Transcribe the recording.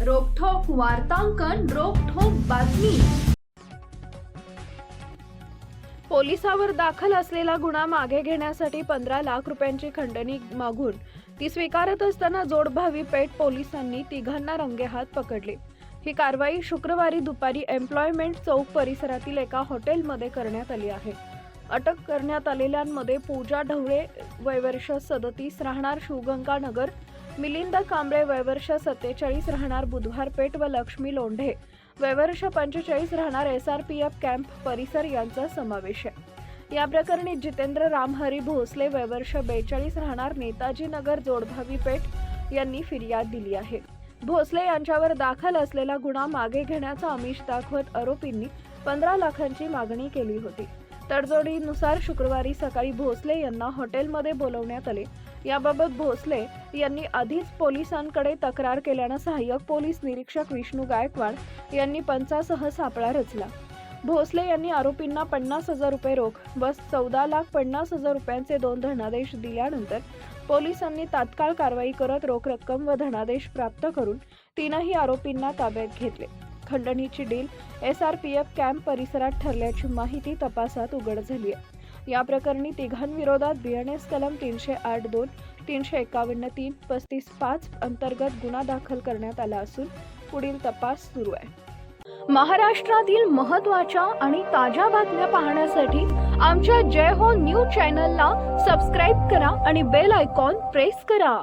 वार्तांकन रोखोक बातमी. पोलिसावर दाखल असलेला गुन्हा मागे घेण्यासाठी पंधरा लाख रुपयांची खंडणी मागून ती स्वीकारत असताना जोडभावी पेठ पोलिसांनी तिघांना रंगेहात पकडले. ही कारवाई शुक्रवारी दुपारी एम्प्लॉयमेंट चौक परिसरातील एका हॉटेलमध्ये करण्यात आली आहे. अटक करण्यात आलेल्यांमध्ये पूजा ढवळे वयवर्ष सदतीस राहणार शिवगंगानगर मिलिंद कांबळे वयवर्ष सत्तेचाळीस राहणार बुधवार पेठ व लक्ष्मी लोंढे. वयवर्ष पंचेचाळीस राहणार S R P F camp परिसर यांचा समावेश आहे. या प्रकरणी जितेंद्र रामहरी भोसले वयवर्ष बेचाळीस राहणार नेताजी नगर जोडभावी पेठ यांनी फिर्याद दिली आहे. भोसले यांच्यावर दाखल असलेला गुन्हा मागे घेण्याचा आमिष दाखवत आरोपींनी पंधरा लाखांची मागणी केली होती. तडजोडीनुसार शुक्रवारी सकाळी भोसले यांना हॉटेलमध्ये बोलवण्यात आले. याबाबत भोसले यांनी आधीच पोलिसांकडे तक्रार केल्यानं सहाय्यक पोलीस निरीक्षक विष्णू गायकवाड यांनी पंचासह सापळा रचला. भोसले यांनी आरोपींना पन्नास हजार रुपये रोख व चौदा लाख पन्नास हजार रुपयांचे दोन धनादेश दिल्यानंतर पोलिसांनी तात्काळ कारवाई करत रोख रक्कम व धनादेश प्राप्त करून तीनही आरोपींना ताब्यात घेतले. खंडणीची deal S R P F camp परिसरात ठरल्याची माहिती तपासात उघड झाली आहे या प्रकरणी तिघांविरोधात बीएनएस कलम तीनशे आठ दोन तीनशे एकावन्न तीन पस्तीस पाच अंतर्गत गुन्हा दाखल करण्यात आला असून पुढील तपास सुरू आहे. महाराष्ट्रातील महत्त्वाच्या आणि ताज्या बातम्या पाहण्यासाठी आमच्या जय हो न्यूज चॅनलला सबस्क्राईब करा आणि बेल आयकॉन प्रेस करा.